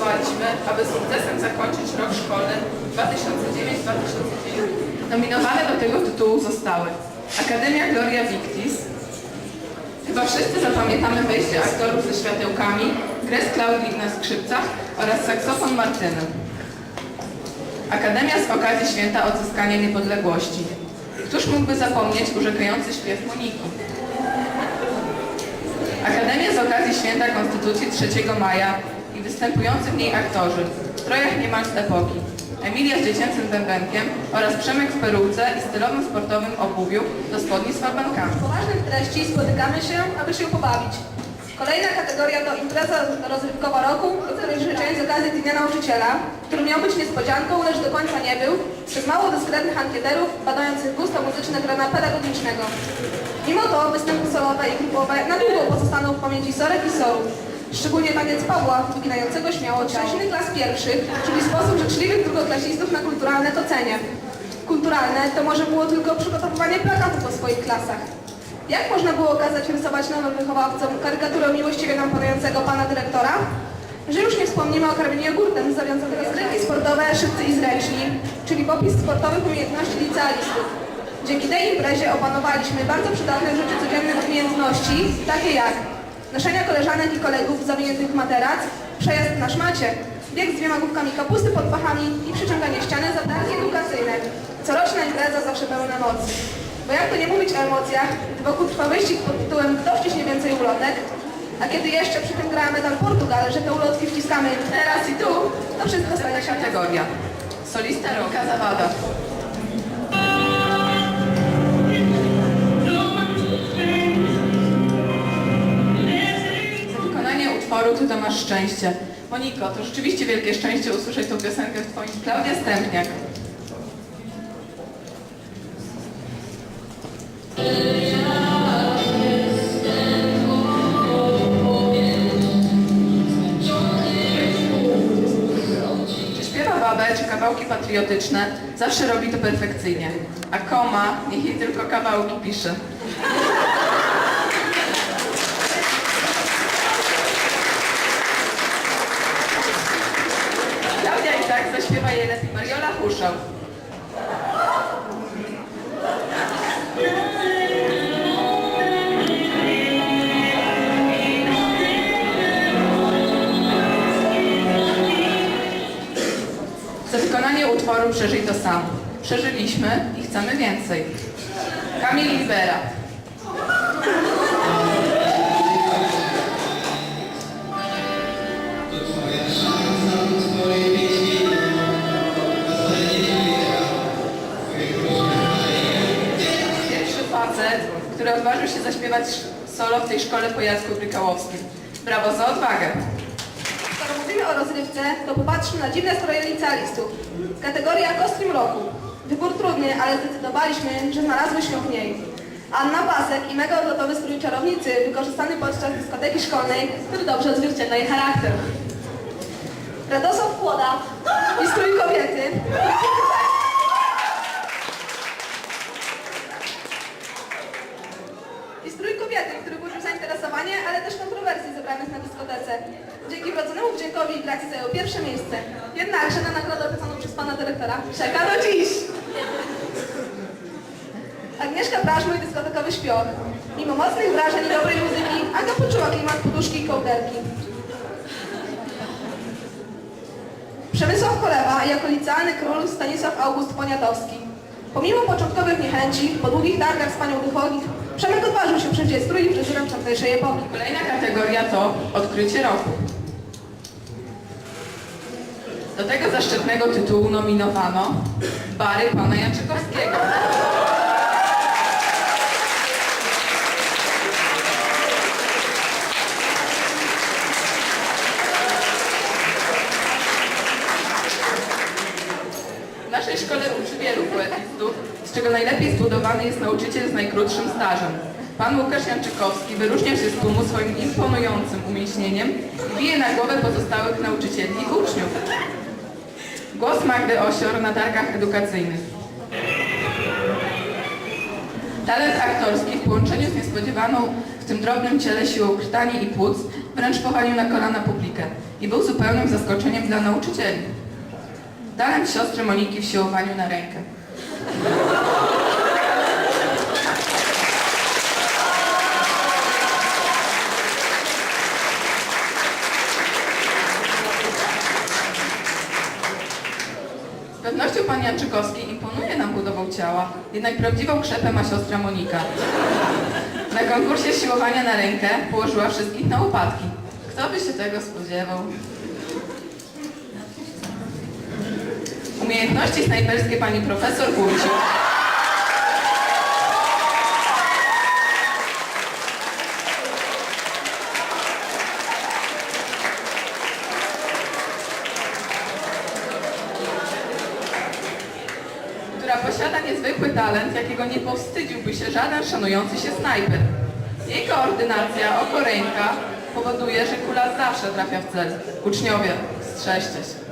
zdecydowaliśmy, aby sukcesem zakończyć rok szkolny 2009-2010. Nominowane do tego tytułu zostały Akademia Gloria Victis, Chyba wszyscy zapamiętamy wejście aktorów ze światełkami, grę z Klaudii na skrzypcach oraz saksofon Martyny. Akademia z okazji święta odzyskania niepodległości. Któż mógłby zapomnieć urzekający śpiew Moniki? Akademia z okazji święta Konstytucji 3 maja występujący w niej aktorzy. W strojach niemal z epoki. Emilia z dziecięcym bębenkiem oraz Przemek w peruce i stylowym sportowym obuwiu do spodni z falbankami. poważnych treści spotykamy się, aby się pobawić. Kolejna kategoria to impreza rozrywkowa roku, do której życzeń z okazji Dnia Nauczyciela, który miał być niespodzianką, lecz do końca nie był, przez mało dyskretnych ankieterów badających gusto muzyczne grona pedagogicznego. Mimo to występy solowe i grupowe na długo pozostaną w pamięci Sorek i Sorów. Szczególnie taniec Pawła, wyginającego śmiało ciało. klas pierwszych, czyli sposób życzliwych drugoklasistów na kulturalne to. Kulturalne to może było tylko przygotowywanie plakatów po swoich klasach. Jak można było kazać rysować nowym wychowawcom karykaturę miłościwie nam panującego pana dyrektora? Że już nie wspomnimy o karmieniu jogurtem zawiązanego z rynki sportowe, szybcy i zręczni, czyli popis sportowych umiejętności licealistów. Dzięki tej imprezie opanowaliśmy bardzo przydatne w życiu codziennych umiejętności, takie jak noszenia koleżanek i kolegów zawiniętych w materac, przejazd na szmacie, bieg z dwiema główkami kapusty pod pachami i przyciąganie ściany zadanie edukacyjne. Coroczna impreza zawsze pełna emocji. Bo jak to nie mówić o emocjach, gdy wokół trwa wyścig pod tytułem Kto wciśnie więcej ulotek, a kiedy jeszcze przy tym gra medal Portugal, że te ulotki wciskamy teraz i tu, to wszystko staje się Kategoria. Solista Roka Zawada. Masz szczęście. Moniko, to rzeczywiście wielkie szczęście usłyszeć tą piosenkę w Twoim. Klaudia Stępniak. Czy kawałki patriotyczne, zawsze robi to perfekcyjnie. A koma, niech jej tylko kawałki pisze. Utworu Przeżyj to sam. Przeżyliśmy i chcemy więcej. Kamil Libera. Pierwszy facet, który odważył się zaśpiewać solo w tej szkole po Jacku Brykałowskim. Brawo za odwagę. Skoro mówimy o rozrywce, to popatrzmy na dziwne stroje licealistów. Kategoria kostium roku. Wybór trudny, ale zdecydowaliśmy, że znalazły się w niej. Anna Pasek i mega odlotowy strój czarownicy wykorzystany podczas dyskoteki szkolnej, który dobrze odzwierciedla jej charakter. Radosław Kłoda i strój kobiety. I strój kobiety, który budził zainteresowanie, ale też kontrowersje zebranych na dyskotece. Dzięki wrodzonemu wdziękowi Gracji zajął pierwsze miejsce. Jednakże na nagrodę obiecaną przez pana dyrektora czeka do dziś. Agnieszka Prażmy i dyskotekowy śpioch. Mimo mocnych wrażeń i dobrej muzyki, Aga poczuła klimat poduszki i kołderki. Przemysław Kolewa jako licealny król Stanisław August Poniatowski. Pomimo początkowych niechęci, po długich targach z panią Duchowich, Przemek odważył się przejść strój i fryzurem tamtejszej epoki. Kolejna kategoria to odkrycie roku. Do tego zaszczytnego tytułu nominowano Bary pana Janczykowskiego. W naszej szkole uczy wielu poetystów, z czego najlepiej zbudowany jest nauczyciel z najkrótszym stażem. Pan Łukasz Janczykowski wyróżnia się z tłumu swoim imponującym umieśnieniem i bije na głowę pozostałych nauczycieli i uczniów. Głos Magdy Osior na targach edukacyjnych. Talent aktorski w połączeniu z niespodziewaną w tym drobnym ciele siłą krtani i płuc wręcz pochwalił na kolana publikę i był zupełnym zaskoczeniem dla nauczycieli. Talent siostry Moniki w siłowaniu na rękę. Z pewnością pan Janczykowski ciała, jednak prawdziwą krzepę ma siostra Monika. Na konkursie siłowania na rękę położyła wszystkich na łopatki. Kto by się tego spodziewał? Umiejętności snajperskie pani profesor Wójcik. Posiada niezwykły talent, jakiego nie powstydziłby się żaden szanujący się snajper. Jej koordynacja oko ręka powoduje, że kula zawsze trafia w cel. Uczniowie, strzeżcie się.